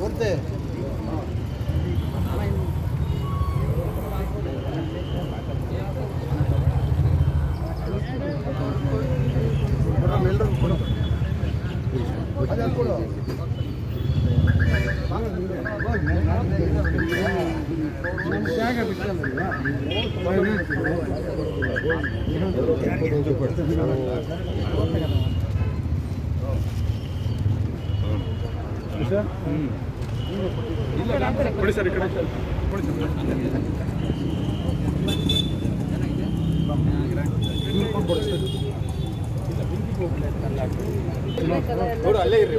ಕೊಡ್ತೆ ಎಲ್ಲರೂ ಕೊಡೋ ಅದು ಹಾಕೊಳ್ಳೋ ಜಾಗ ಬಿಟ್ಟಲ್ಲ ಸರ್? ಈ ಕಡೆ. ಕೊಡಿ ಸರ್. ಅಲ್ಲೇ ಇರ್ರಿ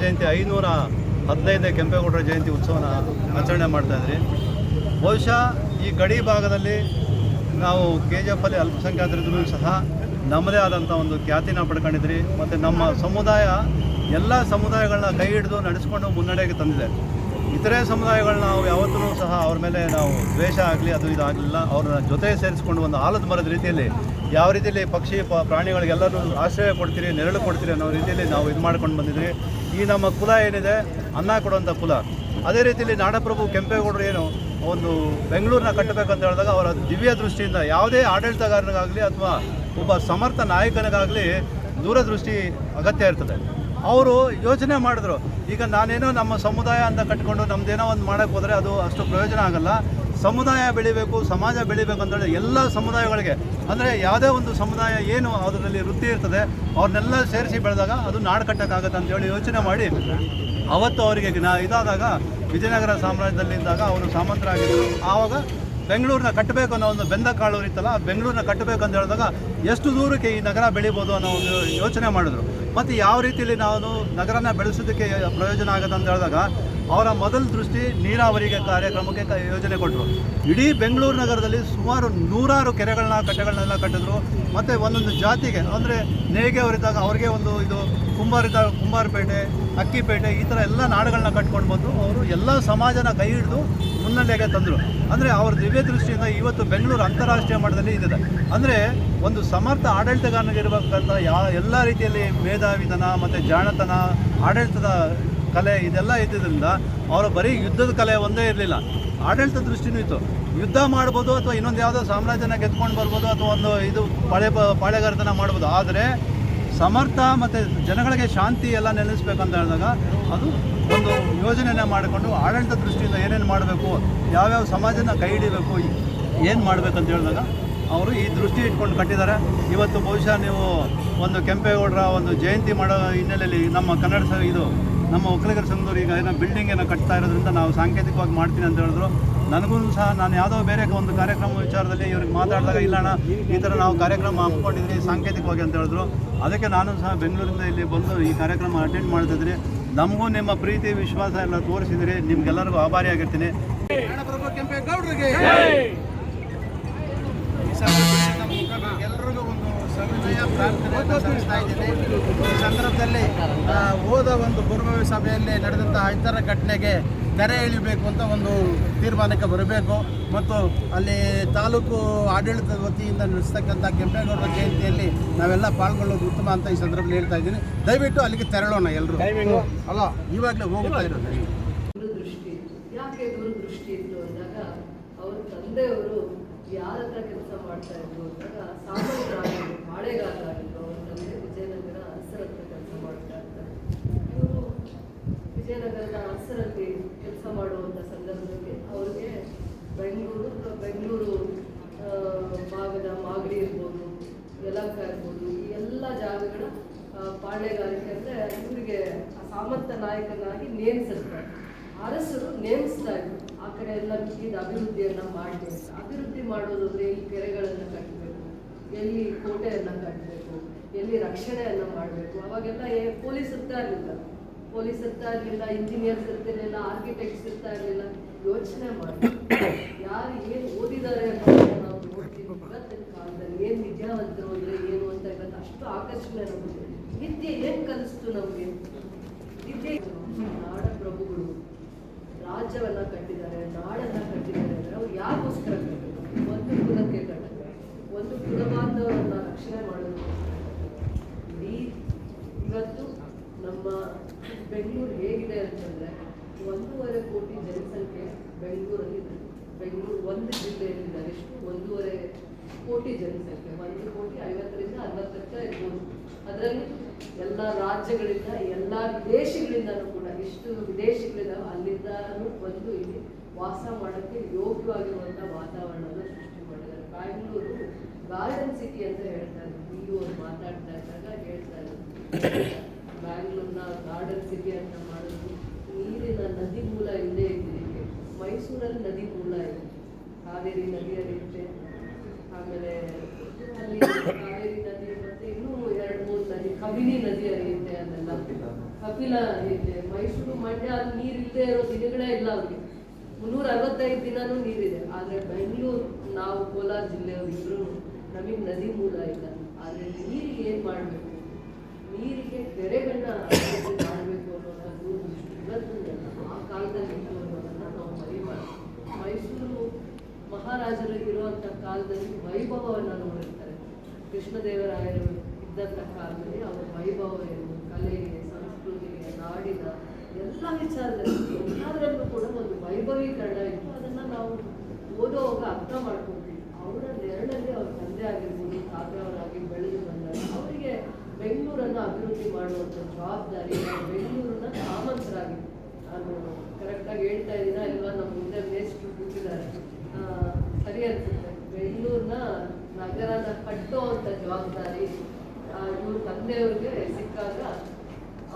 ಜಯಂತಿ ಐನೂರ ಹದಿನೈದನೇ ಕೆಂಪೇಗೌಡರ ಜಯಂತಿ ಉತ್ಸವನ ಆಚರಣೆ ಮಾಡ್ತಾ ಇದ್ರಿ ಬಹುಶಃ ಈ ಗಡಿ ಭಾಗದಲ್ಲಿ ನಾವು ಕೆ ಜಿ ಎಫ್ ಅಲ್ಲಿ ಅಲ್ಪಸಂಖ್ಯಾತರಿದ್ರೂ ಸಹ ನಮ್ಮದೇ ಆದಂಥ ಒಂದು ಖ್ಯಾತಿನ ಪಡ್ಕೊಂಡಿದ್ರಿ. ಮತ್ತು ನಮ್ಮ ಸಮುದಾಯ, ಎಲ್ಲ ಸಮುದಾಯಗಳನ್ನ ಕೈ ಹಿಡಿದು ನಡೆಸ್ಕೊಂಡು ಮುನ್ನಡೆಗೆ ತಂದಿದೆ. ಇತರೆ ಸಮುದಾಯಗಳನ್ನ ನಾವು ಯಾವತ್ತೂ ಸಹ ಅವ್ರ ಮೇಲೆ ನಾವು ದ್ವೇಷ ಆಗಲಿ ಅದು ಇದಾಗಲಿಲ್ಲ ಅವ್ರನ್ನ ಜೊತೆ ಸೇರಿಸ್ಕೊಂಡು ಒಂದು ಆಲದ ಮರದ ರೀತಿಯಲ್ಲಿ ಯಾವ ರೀತಿಯಲ್ಲಿ ಪಕ್ಷಿ ಪ್ರಾಣಿಗಳಿಗೆಲ್ಲರೂ ಆಶ್ರಯ ಕೊಡ್ತೀರಿ, ನೆರಳು ಕೊಡ್ತೀರಿ ಅನ್ನೋ ರೀತಿಯಲ್ಲಿ ನಾವು ಇದು ಮಾಡ್ಕೊಂಡು ಬಂದಿದ್ವಿ. ಈ ನಮ್ಮ ಕುಲ ಏನಿದೆ, ಅನ್ನ ಕೊಡುವಂಥ ಕುಲ. ಅದೇ ರೀತಿಯಲ್ಲಿ ನಾಡಪ್ರಭು ಕೆಂಪೇಗೌಡರು ಏನು ಒಂದು ಬೆಂಗಳೂರನ್ನ ಕಟ್ಟಬೇಕಂತ ಹೇಳಿದಾಗ ಅವರ ದಿವ್ಯ ದೃಷ್ಟಿಯಿಂದ ಯಾವುದೇ ಆಡಳಿತಗಾರನಿಗಾಗಲಿ ಅಥವಾ ಒಬ್ಬ ಸಮರ್ಥ ನಾಯಕನಿಗಾಗಲಿ ದೂರದೃಷ್ಟಿ ಅಗತ್ಯ ಇರ್ತದೆ. ಅವರು ಯೋಚನೆ ಮಾಡಿದ್ರು, ಈಗ ನಾನೇನೋ ನಮ್ಮ ಸಮುದಾಯ ಅಂತ ಕಟ್ಕೊಂಡು ನಮ್ದೇನೋ ಒಂದು ಮಾಡೋಕ್ಕೆ ಹೋದರೆ ಅದು ಅಷ್ಟು ಪ್ರಯೋಜನ ಆಗಲ್ಲ. ಸಮುದಾಯ ಬೆಳಿಬೇಕು, ಸಮಾಜ ಬೆಳಿಬೇಕು ಅಂತೇಳಿ ಎಲ್ಲ ಸಮುದಾಯಗಳಿಗೆ. ಅಂದರೆ ಯಾವುದೇ ಒಂದು ಸಮುದಾಯ ಏನು ಅದರಲ್ಲಿ ವೃತ್ತಿ ಇರ್ತದೆ, ಅವ್ರನ್ನೆಲ್ಲ ಸೇರಿಸಿ ಬೆಳೆದಾಗ ಅದು ನಾಡು ಕಟ್ಟಕ್ಕಾಗತ್ತೆ ಅಂತೇಳಿ ಯೋಚನೆ ಮಾಡಿ, ಅವತ್ತು ಅವರಿಗೆ ಇದಾದಾಗ, ವಿಜಯನಗರ ಸಾಮ್ರಾಜ್ಯದಲ್ಲಿ ಇದ್ದಾಗ ಅವರು ಸಾಮಂತರಾಗಿದ್ದರು ಆವಾಗ ಬೆಂಗಳೂರನ್ನ ಕಟ್ಟಬೇಕು ಅನ್ನೋ ಒಂದು ಬೆಂದ ಕಾಳು ಇತ್ತಲ್ಲ, ಆ ಬೆಂಗಳೂರನ್ನ ಕಟ್ಟಬೇಕು ಅಂತ ಹೇಳಿದಾಗ ಎಷ್ಟು ದೂರಕ್ಕೆ ಈ ನಗರ ಬೆಳಿಬೋದು ಅನ್ನೋ ಒಂದು ಯೋಚನೆ ಮಾಡಿದ್ರು. ಮತ್ತು ಯಾವ ರೀತಿಯಲ್ಲಿ ನಾವು ನಗರನ ಬೆಳೆಸೋದಕ್ಕೆ ಪ್ರಯೋಜನ ಆಗುತ್ತೆ ಅಂತ ಹೇಳಿದಾಗ ಅವರ ಮೊದಲ ದೃಷ್ಟಿ ನೀರಾವರಿಗೆ ಕಾರ್ಯಕ್ರಮಕ್ಕೆ ಯೋಜನೆ ಕೊಟ್ಟರು ಇಡೀ ಬೆಂಗಳೂರು ನಗರದಲ್ಲಿ ಸುಮಾರು ನೂರಾರು ಕೆರೆಗಳನ್ನ, ಕಟ್ಟೆಗಳನ್ನೆಲ್ಲ ಕಟ್ಟಿದ್ರು. ಮತ್ತು ಒಂದೊಂದು ಜಾತಿಗೆ, ಅಂದರೆ ನೇಯ್ಗೆ ಅವರಿದ್ದಾಗ ಅವ್ರಿಗೆ ಒಂದು ಇದು ಕುಂಬಾರಿದ್ದಾಗ ಕುಂಬಾರಪೇಟೆ, ಅಕ್ಕಿಪೇಟೆ ಈ ಥರ ಎಲ್ಲ ನಾಡುಗಳನ್ನ ಕಟ್ಕೊಂಡು ಬಂದು ಅವರು ಎಲ್ಲ ಸಮಾಜನ ಕೈ ಹಿಡಿದು ಮುನ್ನಡೆಗೆ ತಂದರು. ಅಂದರೆ ಅವ್ರ ದಿವ್ಯ ದೃಷ್ಟಿಯಿಂದ ಇವತ್ತು ಬೆಂಗಳೂರು ಅಂತಾರಾಷ್ಟ್ರೀಯ ಮಟ್ಟದಲ್ಲಿ ಇದಿದೆ. ಅಂದರೆ ಒಂದು ಸಮರ್ಥ ಆಡಳಿತಗಾರನಿಗಿರ್ಬೇಕಂತ ಯಾ ಎಲ್ಲ ರೀತಿಯಲ್ಲಿ ಮೇಧಾವಿತನ, ಮತ್ತು ಜಾಣತನ, ಆಡಳಿತದ ಕಲೆ ಇದೆಲ್ಲ ಇದ್ದಿದ್ದರಿಂದ ಅವರು ಬರೀ ಯುದ್ಧದ ಕಲೆ ಒಂದೇ ಇರಲಿಲ್ಲ. ಆಡಳಿತ ದೃಷ್ಟಿನೂ ಇತ್ತು. ಯುದ್ಧ ಮಾಡ್ಬೋದು ಅಥವಾ ಇನ್ನೊಂದು ಯಾವುದೋ ಸಾಮ್ರಾಜ್ಯನ ಗೆದ್ಕೊಂಡು ಬರ್ಬೋದು ಅಥವಾ ಒಂದು ಇದು ಪಾಳೆ ಪಾಳೆಗಾರತನ ಮಾಡ್ಬೋದು. ಆದರೆ ಸಮರ್ಥ ಮತ್ತು ಜನಗಳಿಗೆ ಶಾಂತಿ ಎಲ್ಲ ನೆಲೆಸ್ಬೇಕಂತ ಹೇಳಿದಾಗ ಅದು ಒಂದು ಯೋಜನೆಯನ್ನು ಮಾಡಿಕೊಂಡು ಆಡಳಿತ ದೃಷ್ಟಿಯಿಂದ ಏನೇನು ಮಾಡಬೇಕು, ಯಾವ್ಯಾವ ಸಮಾಜನ ಕೈ ಹಿಡಿಬೇಕು, ಏನು ಮಾಡಬೇಕಂತ ಹೇಳಿದಾಗ ಅವರು ಈ ದೃಷ್ಟಿ ಇಟ್ಕೊಂಡು ಕಟ್ಟಿದ್ದಾರೆ. ಇವತ್ತು ಬಹುಶಃ ನೀವು ಒಂದು ಕೆಂಪೇಗೌಡರ ಒಂದು ಜಯಂತಿ ಮಾಡೋ ಹಿನ್ನೆಲೆಯಲ್ಲಿ ನಮ್ಮ ಕನ್ನಡ ಇದು ನಮ್ಮ ಒಕ್ಕಲಿಗರ ಸಂಘದವ್ರು ಈಗ ಏನೋ ಬಿಲ್ಡಿಂಗ್ ಏನೋ ಕಟ್ತಾ ಇರೋದ್ರಿಂದ ನಾವು ಸಾಂಕೇತಿಕವಾಗಿ ಮಾಡ್ತೀನಿ ಅಂತ ಹೇಳಿದ್ರು. ನನಗೂ ಸಹ ನಾನು ಯಾವುದೋ ಬೇರೆ ಒಂದು ಕಾರ್ಯಕ್ರಮ ವಿಚಾರದಲ್ಲಿ ಇವ್ರಿಗೆ ಮಾತಾಡಿದಾಗ ಇಲ್ಲ ಅಣ್ಣ ಈ ಥರ ನಾವು ಕಾರ್ಯಕ್ರಮ ಹಮ್ಮಿಕೊಂಡಿದ್ರಿ ಸಾಂಕೇತಿಕವಾಗಿ ಅಂತ ಹೇಳಿದ್ರು. ಅದಕ್ಕೆ ನಾನು ಸಹ ಬೆಂಗಳೂರಿಂದ ಇಲ್ಲಿ ಬಂದು ಈ ಕಾರ್ಯಕ್ರಮ ಅಟೆಂಡ್ ಮಾಡ್ತಿದ್ರಿ ನಮಗೂ ನಿಮ್ಮ ಪ್ರೀತಿ ವಿಶ್ವಾಸ ಎಲ್ಲ ತೋರಿಸಿದ್ರಿ. ನಿಮ್ಗೆಲ್ಲರಿಗೂ ಆಭಾರಿಯಾಗಿರ್ತೀನಿ ಎಲ್ಲರಿಗೂ ಒಂದು ಸವಿನಯ ಪ್ರಾರ್ಥನೆ ಸಲ್ಲಿಸ್ತಾ ಇದ್ದೀನಿ. ಈ ಸಂದರ್ಭದಲ್ಲಿ ಆ, ಹೋದ ಒಂದು ಪೂರ್ವಭಾವಿ ಸಭೆಯಲ್ಲಿ ನಡೆದಂತಹ ಇತರ ಘಟನೆಗೆ ತೆರೆ ಎಳಿಬೇಕು ಅಂತ ಒಂದು ತೀರ್ಮಾನಕ್ಕೆ ಬರಬೇಕು. ಮತ್ತು ಅಲ್ಲಿ ತಾಲೂಕು ಆಡಳಿತದ ವತಿಯಿಂದ ನಡೆಸ್ತಕ್ಕಂಥ ಕೆಂಪೇಗೌಡರ ಜಯಂತಿಯಲ್ಲಿ ನಾವೆಲ್ಲ ಪಾಲ್ಗೊಳ್ಳೋದು ಉತ್ತಮ ಅಂತ ಈ ಸಂದರ್ಭದಲ್ಲಿ ಹೇಳ್ತಾ ಇದ್ದೀನಿ. ದಯವಿಟ್ಟು ಅಲ್ಲಿಗೆ ತೆರಳೋಣ ಎಲ್ಲರೂ ಅಲ್ಲ ಇವಾಗಲೇ ಹೋಗ್ತಾ ಇರೋದು. ದೂರದೃಷ್ಟಿ ಯಾಕೆ ದೂರದೃಷ್ಟಿ ಇತ್ತು ಅಂದಾಗ ಅವ್ರ ತಂದೆಯವರು ಯಾರ ಹತ್ರ ಕೆಲಸ ಮಾಡ್ತಾ ಇದ್ರು ಅಂದಾಗ ಸಾಮಂತರಾಗಿದ್ರು ಬಾಳೆಗಾರರಾಗಿದ್ರು ಅವ್ರ ಅವರಲ್ಲಿ ವಿಜಯನಗರ ಹಸರ ಹತ್ರ ಕೆಲಸ ಮಾಡ್ತಾ ಇರ್ತಾರೆ. ಇವರು ವಿಜಯನಗರದ ಹಸರಲ್ಲಿ ಕೆಲಸ ಮಾಡುವಂಥ ಸಂದರ್ಭದಲ್ಲಿ ಅವ್ರಿಗೆ ಬೆಂಗಳೂರು ಬೆಂಗಳೂರು ಭಾಗದ ಮಾಗಡಿ ಇರ್ಬೋದು, ಯಲಹಂಕ ಇರ್ಬೋದು, ಈ ಎಲ್ಲ ಜಾಗಗಳ ಪಾಳ್ಯಗಾರಿಕೆ ಅಂದರೆ ಇವರಿಗೆ ಸಾಮಂತ ನಾಯಕನಾಗಿ ನೇಮಿಸಿರ್ತಾರೆ ಅರಸರು ನೇಮಿಸ್ತಾ ಇದ್ರು. ಕಡೆ ಎಲ್ಲ ಮಿಕ್ಕಿದ ಅಭಿವೃದ್ಧಿಯನ್ನ ಮಾಡಬೇಕು ಅಭಿವೃದ್ಧಿ ಮಾಡೋದು ಅಂದ್ರೆ ಎಲ್ಲಿ ಕೆರೆಗಳನ್ನು ಕಟ್ಟಬೇಕು ಎಲ್ಲಿ ಕೋಟೆಯನ್ನ ಕಟ್ಟಬೇಕು ಎಲ್ಲಿ ರಕ್ಷಣೆಯನ್ನ ಮಾಡಬೇಕು. ಅವಾಗೆಲ್ಲ ಪೊಲೀಸ್ ಇರ್ತಾ ಇರಲಿಲ್ಲ. ಪೊಲೀಸ್ ಇರ್ತಾ ಇರಲಿಲ್ಲ ಇಂಜಿನಿಯರ್ಸ್ ಇರ್ತಿರ್ಲಿಲ್ಲ ಆರ್ಕಿಟೆಕ್ಟ್ಸ್ ಇರ್ತಾ ಇರಲಿಲ್ಲ. ಯೋಚನೆ ಮಾಡಿ ಯಾರು ಏನು ಓದಿದ್ದಾರೆ ಅನ್ನೋದನ್ನ ನಾವು ನೋಡ್ತೀವಿ. ಇವತ್ತಿನ ಕಾಲದಲ್ಲಿ ಏನು ವಿದ್ಯಾವಂತರು ಅಂದ್ರೆ ಏನು ಅಂತ ಇವತ್ತು ಅಷ್ಟು ಆಕರ್ಷಣೆ ನಮಗೆ. ವಿದ್ಯೆ ಏನ್ ಕಲಿಸ್ತು ನಮಗೆ? ವಿದ್ಯೆ ನಾಡ ಪ್ರಭುಗಳು ರಾಜ್ಯವನ್ನ ಕಟ್ಟಿದ್ದಾರೆ, ನಾಡನ್ನ ಕಟ್ಟಿದ್ದಾರೆ ಅಂದ್ರೆ ಅವ್ರು ಯಾಕೋಸ್ಕರ ಕಟ್ಟಿದ್ರು? ಒಂದು ಕುಲಕ್ಕೆ ಕಟ್ಟಿದ್ರು. ಒಂದು ಕುಲಬಾಂಧವರನ್ನ ರಕ್ಷಣೆ ಮಾಡೋದು ಇಡೀ ಇವತ್ತು ನಮ್ಮ ಬೆಂಗಳೂರು ಹೇಗಿದೆ ಅಂತಂದ್ರೆ ಒಂದೂವರೆ ಕೋಟಿ ಜನಸಂಖ್ಯೆ ಬೆಂಗಳೂರಲ್ಲಿ ಬೆಂಗಳೂರು ಒಂದು ಜಿಲ್ಲೆಯಲ್ಲಿದ್ದಾರೆ ಎಷ್ಟು ಒಂದೂವರೆ ಕೋಟಿ ಜನಸಂಖ್ಯೆ. ಒಂದು ಕೋಟಿ ಐವತ್ತರಿಂದ ಅರವತ್ತಕ್ಕ ಇರ್ಬೋದು. ಅದರಲ್ಲಿ ಎಲ್ಲ ರಾಜ್ಯಗಳಿಂದ, ಎಲ್ಲ ದೇಶಗಳಿಂದನೂ ಎಷ್ಟು ವಿದೇಶಗಳಿಂದ ಅಲ್ಲಿಂದನೂ ಬಂದು ಇಲ್ಲಿ ವಾಸ ಮಾಡೋಕ್ಕೆ ಯೋಗ್ಯವಾಗಿರುವಂಥ ವಾತಾವರಣವನ್ನು ಸೃಷ್ಟಿ ಮಾಡಿದ್ದಾರೆ. ಬ್ಯಾಂಗ್ಳೂರು ಗಾರ್ಡನ್ ಸಿಟಿ ಅಂತ ಹೇಳ್ತಾರೆ ಬಿ ಅವ್ರು ಮಾತಾಡ್ತಾ ಇದ್ದಾಗ ಹೇಳ್ತಾ ಇದ್ದಾರೆ. ಬ್ಯಾಂಗ್ಳೂರ್ನ ಗಾರ್ಡನ್ ಸಿಟಿ ಅಂತ ಮಾಡೋದು ನೀರಿನ ನದಿ ಮೂಲ ಇಲ್ಲೇ ಇದ್ದಿದ್ದಕ್ಕೆ ಮೈಸೂರಲ್ಲಿ ನದಿ ಮೂಲ ಇದೆ. ಕಾವೇರಿ ನದಿ ಹರಿಯುತ್ತೆ ಆಮೇಲೆ ಅಲ್ಲಿ ಕಪಿಲ ಇದೆ. ಮೈಸೂರು ಮಂಡ್ಯ ಅಲ್ಲಿ ನೀರಿಲ್ಲದೆ ಇರೋ ದಿನಗಳೇ ಇಲ್ಲ ಅವ್ರಿಗೆ. ಮುನ್ನೂರ ಅರವತ್ತೈದು ದಿನನೂ ನೀರಿದೆ. ಆದರೆ ಬೆಂಗಳೂರು, ನಾವು ಕೋಲಾರ ಜಿಲ್ಲೆಯವರಿಬ್ರು ನಮಗೆ ನದಿ ಮೂಲ ಇಲ್ಲ. ಆದರೆ ನೀರಿಗೆ ಏನು ಮಾಡಬೇಕು? ನೀರಿಗೆ ಕೆರೆಗಳನ್ನ ಮಾಡಬೇಕು ಅನ್ನೋದು ಇವತ್ತು ಆ ಕಾಲದಲ್ಲಿ ಇತ್ತು ಅನ್ನೋದನ್ನು ನಾವು ಮರಿಬಾರ್ದು. ಮೈಸೂರು ಮಹಾರಾಜರು ಇರುವಂಥ ಕಾಲದಲ್ಲಿ ವೈಭವವನ್ನು ನೋಡಿರ್ತಾರೆ. ಕೃಷ್ಣದೇವರಾಯರು ಇದ್ದಂಥ ಕಾಲದಲ್ಲಿ ಅವರ ವೈಭವ ಏನು? ಕಲೆ ಎಲ್ಲ ವಿಚಾರದಲ್ಲಿ ಎಲ್ಲದರಲ್ಲೂ ಕೂಡ ಒಂದು ವೈಭವೀಕರಣ ಇತ್ತು. ಅದನ್ನು ನಾವು ಓದೋವಾಗ ಅರ್ಥ ಮಾಡ್ಕೊಂಡ್ವಿ. ಅವರ ನೆರಳಲ್ಲಿ ಅವ್ರ ತಂದೆ ಆಗಿರ್ಬೋದು ತಾತವರಾಗಿ ಬೆಳೆದು ಬಂದಾಗ ಅವರಿಗೆ ಬೆಂಗಳೂರನ್ನು ಅಭಿವೃದ್ಧಿ ಮಾಡುವಂಥ ಜವಾಬ್ದಾರಿ ಬೆಂಗಳೂರನ್ನ ಸಾಮಂತರಾಗಿ ನಾನು ಕರೆಕ್ಟಾಗಿ ಹೇಳ್ತಾ ಇದ್ದೀನ ಅಲ್ವಾ ನಮ್ಮ ಮುಂದೆ ಮೇಸ್ಟ್ರು ಕೂತಿದ್ದಾರೆ. ಸರಿ ಅನ್ಸುತ್ತೆ. ಬೆಂಗಳೂರನ್ನ ನಗರನ ಕಟ್ಟುವಂಥ ಜವಾಬ್ದಾರಿ ಇವ್ರ ತಂದೆಯವ್ರಿಗೆ ಸಿಕ್ಕಾಗ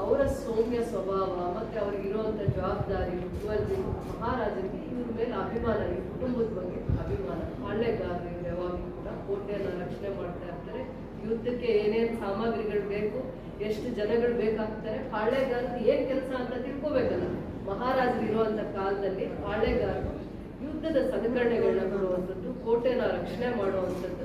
ಅವರ ಸೌಮ್ಯ ಸ್ವಭಾವ, ಮತ್ತೆ ಅವ್ರಿಗಿರುವಂಥ ಜವಾಬ್ದಾರಿ ಇವಲ್ಲಿ ಮಹಾರಾಜರಿಗೆ ಇವ್ರ ಮೇಲೆ ಅಭಿಮಾನ, ಈ ಕುಟುಂಬದ ಬಗ್ಗೆ ಅಭಿಮಾನ. ಹಳ್ಳೆಗಾರರು ಇವ್ರು ಯಾವಾಗಲೂ ಕೂಡ ಕೋಟೆಯನ್ನು ರಕ್ಷಣೆ ಮಾಡ್ತಾ ಇರ್ತಾರೆ. ಯುದ್ಧಕ್ಕೆ ಏನೇನು ಸಾಮಗ್ರಿಗಳು ಬೇಕು, ಎಷ್ಟು ಜನಗಳು ಬೇಕಾಗ್ತಾರೆ. ಪಾಳ್ಯಗಾರರು ಏನ್ ಕೆಲಸ ಅಂತ ತಿಳ್ಕೊಬೇಕಲ್ಲ. ಮಹಾರಾಜರು ಇರುವಂತ ಕಾಲದಲ್ಲಿ ಪಾಳ್ಯಗಾರರು ಯುದ್ಧದ ಸಲಕರಣೆಗಳನ್ನ ಕೊಡುವಂಥದ್ದು ಕೋಟೆನ ರಕ್ಷಣೆ ಮಾಡುವಂಥದ್ದು.